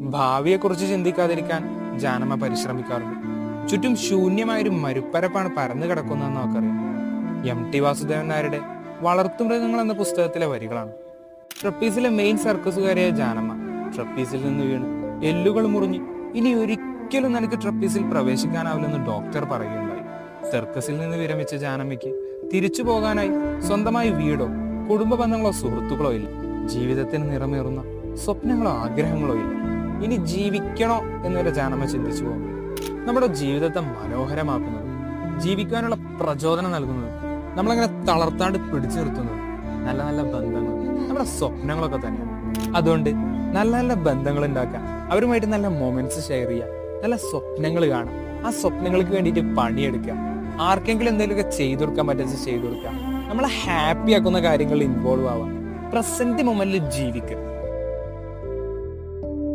ഭാവിയെക്കുറിച്ച് ചിന്തിക്കാതിരിക്കാൻ ജാനമ്മ പരിശ്രമിക്കാറുണ്ട്. ചുറ്റും ശൂന്യമായൊരു മരുപ്പരപ്പാണ് പരന്നു കിടക്കുന്നതെന്ന് നമുക്കറിയാം എം ടി വാസുദേവൻ നായരുടെ വളർത്തുമൃഗങ്ങൾ എന്ന പുസ്തകത്തിലെ വരികളാണ്. ട്രപ്പീസിലെ മെയിൻ സർക്കസുകാരിയായ ജാനമ്മ ട്രപ്പീസിൽ നിന്ന് വീണ് എല്ലുകൾ മുറിഞ്ഞ് ഇനി ഒരിക്കലും നിനക്ക് ട്രപ്പീസിൽ പ്രവേശിക്കാനാവില്ലെന്ന് ഡോക്ടർ പറയുകയുണ്ടായി. സർക്കസിൽ നിന്ന് വിരമിച്ച ജാനമ്മയ്ക്ക് തിരിച്ചു പോകാനായി സ്വന്തമായി വീടോ കുടുംബ ബന്ധങ്ങളോ സുഹൃത്തുക്കളോ ഇല്ല. ജീവിതത്തിന് നിറമേറുന്ന സ്വപ്നങ്ങളോ ആഗ്രഹങ്ങളോ ഇല്ല. ഇനി ജീവിക്കണോ എന്നൊരു ജാനമ്മ ചിന്തിച്ചു പോകും. നമ്മുടെ ജീവിതത്തെ മനോഹരമാക്കുന്നത് ജീവിക്കാനുള്ള പ്രചോദനം നൽകുന്നത് നമ്മളങ്ങനെ തളർത്താണ്ട് പിടിച്ചു നിർത്തുന്നത് നല്ല നല്ല ബന്ധങ്ങൾ നമ്മുടെ സ്വപ്നങ്ങളൊക്കെ തന്നെയാണ്. അതുകൊണ്ട് നല്ല നല്ല ബന്ധങ്ങൾ ഉണ്ടാക്കുക അവരുമായിട്ട് നല്ല മൊമെന്റ്സ് ഷെയർ ചെയ്യുക നല്ല സ്വപ്നങ്ങൾ കാണാം ആ സ്വപ്നങ്ങൾക്ക് വേണ്ടിയിട്ട് പണിയെടുക്കുക. ആർക്കെങ്കിലും എന്തെങ്കിലുമൊക്കെ ചെയ്തു കൊടുക്കാൻ പറ്റുന്ന ചെയ്തു കൊടുക്കുക. നമ്മളെ ഹാപ്പി ആക്കുന്ന കാര്യങ്ങളിൽ ഇൻവോൾവ് ആവാം പ്രസന്റ് മൊമെന്റിൽ ജീവിക്കുക.